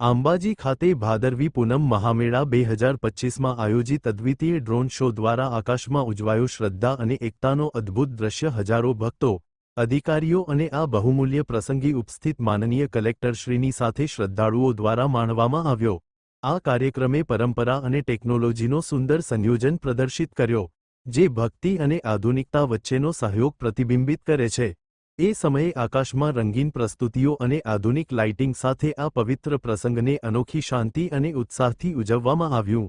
આંબાજી ખાતે ભાદરવી પૂનમ મહામેળા બે હજાર પચ્ચીસમાં આયોજિત અદ્વિતીય ડ્રોન શો દ્વારા આકાશમાં ઉજવાયો શ્રદ્ધા અને એકતાનો અદ્ભુત દ્રશ્ય હજારો ભક્તો, અધિકારીઓ અને આ બહુમૂલ્ય પ્રસંગી ઉપસ્થિત માનનીય કલેક્ટરશ્રીની સાથે શ્રદ્ધાળુઓ દ્વારા માણવામાં આવ્યો. આ કાર્યક્રમે પરંપરા અને ટેકનોલોજીનો સુંદર સંયોજન પ્રદર્શિત કર્યો, જે ભક્તિ અને આધુનિકતા વચ્ચેનો સહયોગ પ્રતિબિંબિત કરે છે. એ સમયે આકાશમાં રંગીન પ્રસ્તુતિઓ અને આધુનિક લાઇટિંગ સાથે આ પવિત્ર પ્રસંગને અનોખી શાંતિ અને ઉત્સાહથી ઉજવવામાં આવ્યું.